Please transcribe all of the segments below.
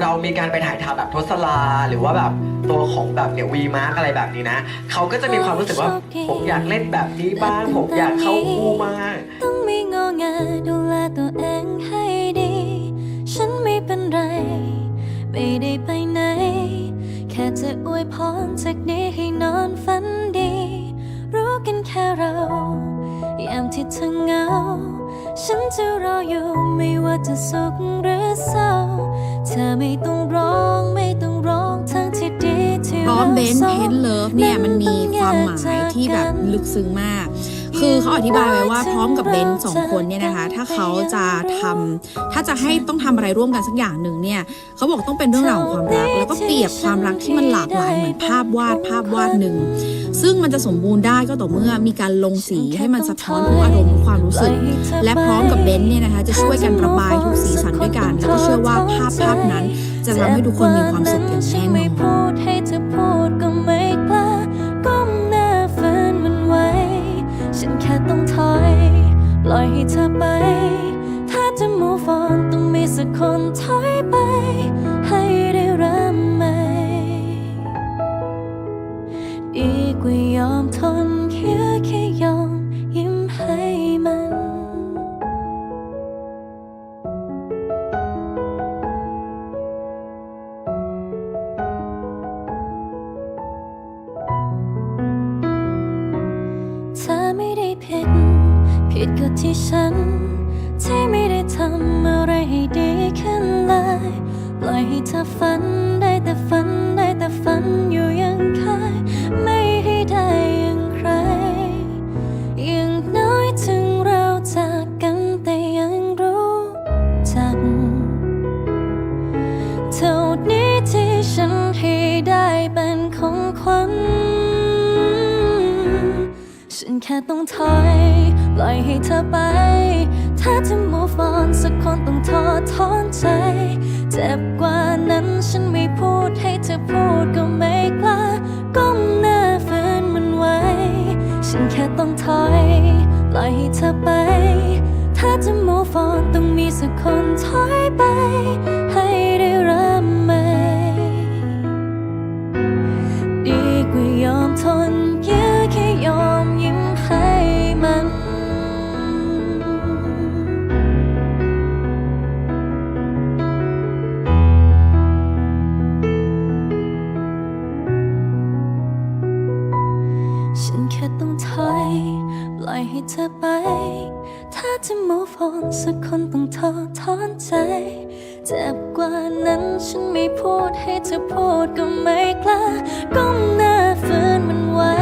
เรามีการไปถ่ายทำแบบทศลา หรือว่าแบบตัวของแบบเนี่ยวีมาร์กอะไรแบบนี้นะเขาก็จะมีความรู้สึกว่าผมอยากเล่นแบบนี้บ้าง ผมอยากเข้าคู่มาก ต้องไม่งอแงดูแลตัวเองให้ดี ฉันไม่เป็นไร ไม่ได้ไปไหน แค่จะอวยพรจากนี้ให้นอนฝันดี รู้กันแค่เรายามที่เธอเหงา ฉันจะรออยู่ไม่ว่าจะสุขหรือเศร้า ธอไม่ต้องร้องไม่ต้องร้องทั้งที่ดีที่พร้อเรามเบนสเพองนเลิฟเนี่ยมันมีความหมายที่แบบลึกซึ้งมาก คือเขาอธิบายไว้ว่าพร้อมกับเบนสองคนเนี่ยนะคะ ถ้าเขาจะทำถ้าจะให้ต้องทำอะไรร่วมกันสักอย่างหนึ่งเนี่ยเขาบอกต้องเป็นเรื่องราวของความรัก แล้วก็เปรียบความรักที่มันหลากหลายเหมือนภาพวาดภาพวาดหนึ่ง ซึ่งมันจะสมบูรณ์ได้ก็ต่อเมื่อมีการลงสีให้มันสะท้อนทุกอารมณ์ทุกความรู้สึก และพร้อมกับเบนซ์เนี่ยนะคะ จะช่วยกันระบายทุกสีสันด้วยาภาพนั้น จะทำให้ทุกคนมีความสุขอย่างแน่นอนฉันแค่ต้องถอย ปล่อยให้เธอไป ถ้าจะ move on ต้องมีสักคนถอยไป ให้ได้เริ่มใหม่ดีกว่ายอมทนแค่แค่ยอม ผิด ผิดก็ที่ฉัน ที่ไม่ได้ทำอะไรให้ดีขึ้นเลย ปล่อยให้เธอฝันได้แต่ฝันได้แต่ฝันอยู่ยังเคยไม่ให้ได้อย่างใครอย่างน้อยถึงเราจากกันแต่ยังรู้จักเท่านี้ที่ฉันให้ได้เป็นของขวัญ ฉันแค่ต้องถอย ปล่อยให้เธอไป ถ้าจะ move on สักคนต้องท้อถอนใจ เจ็บกว่านั้นฉันไม่พูดให้เธอพูดก็ไม่กล้า ก้มหน้าฝืนมันไว้ ฉันแค่ต้องถอย ปล่อยให้เธอไป ถ้าจะ move on ต้องมีสักคนถอยไป ให้ได้ริ่ม แค่ต้องถอยปล่อยให้เธอไป ถ้าจะ move on สักคนต้องท้อทอนใจ เจ็บกว่านั้นฉันไม่พูดให้เธอพูดก็ไม่กล้าก้มหน้าฝืนมันไว้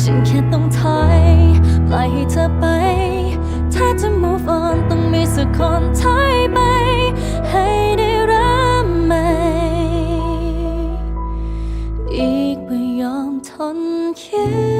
ฉันแค่ต้องถอยปล่อยให้เธอไป ถ้าจะ move on ต้องมีสักคนถอยไป ให้ได้รับใหม่อีกไม่ยอมทนคิด